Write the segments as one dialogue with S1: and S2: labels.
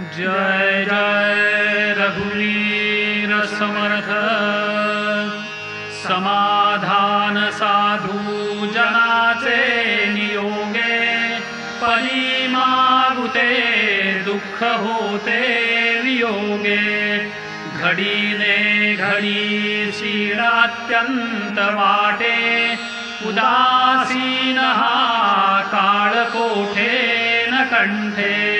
S1: जय जय रघुवीर समर्थ। समाधान साधू जनाचे नियोगे परी मागुते दुःख होते वियोगे। घडीने घडी शिरात्यंत वाटे, उदासीन काळ कोठे न कंठे।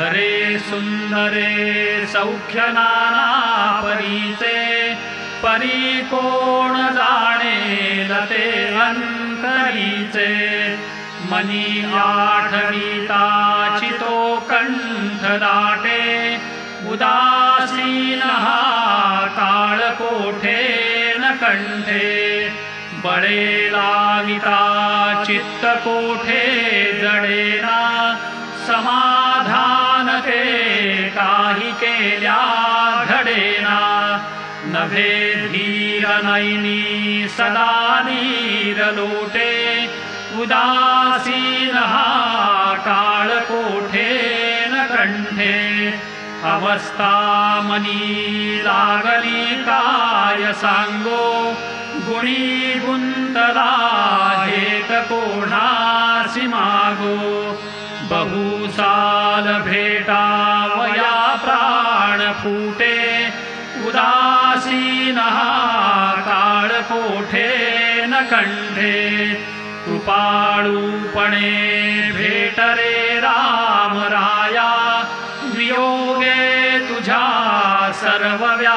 S1: हरे सुंदरे सौख्य नाना परीचे परी कोण जाणे लते अंतरीचे? मनी आठविता चितो कंठ दाटे उदासीन हा काळ कोठे न कंठे? बळे लाविता चित्त कोठे जडेना काही केल्या घडेना। नभे धीर नैनी सदा नीर लोटे उदासीन हा काळ कोठे न कंठे अवस्था मनी लागली काय सांगो गुणी गुंतला फूटे उदासीनः काळकोठे न कंठे कृपाणूपणे भेटरे रामराया वियोगे तुझा सर्वव्याकूळकाया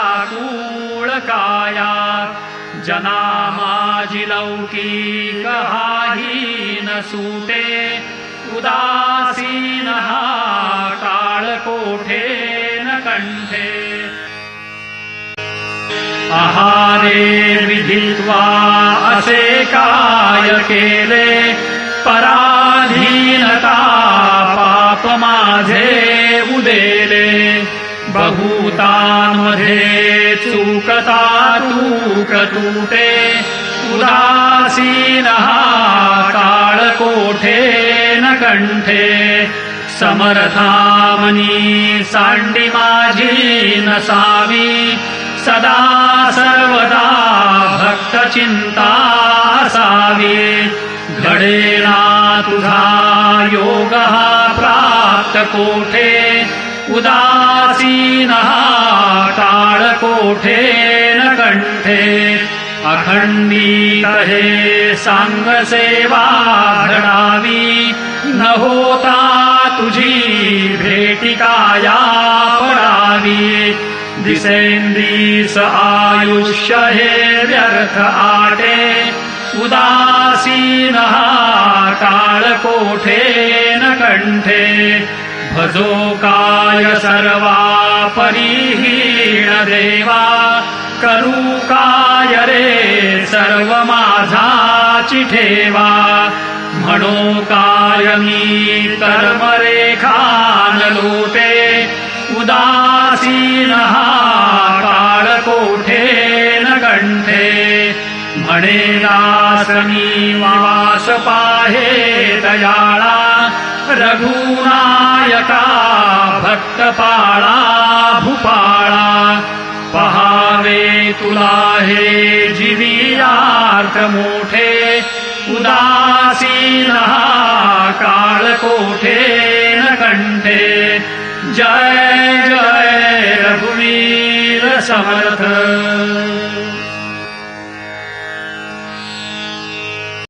S1: जनामाजिलौकीकहाहीन सूते उदासीन आहारे असे काय केले पराधीनता पाप माझे उदेले। बहुतांमध्ये चुकता तूक तुटे उदासीन हा काळ कोठे न कंठे समर्थामनी सांडी माझी नसावी सदा सर्वदा भक्त चिंता असावी घडेना तुझा योग हा प्राप्त कोठे उदासीन हा काळ कोठे न कंठे अखंडित हे सांग सेवा घडावी न होता तुझी पडावी दिसेंदिस आयुष्य हे व्यर्थ आटे उदासीन हा काळ कोठे न कंठे भजो काय सर्वा परिहीण देवा करू काय रे सर्व माझा चिठेवा म्हणो न कंठे म्हणे दासनी वास पाहे दयाळा रघुनायका भक्त पाळा भूपाळा। पहावे तुला हे जीवियार्थ मोठे उदासीन हा काळ कोठे न कंठे जय समर्थ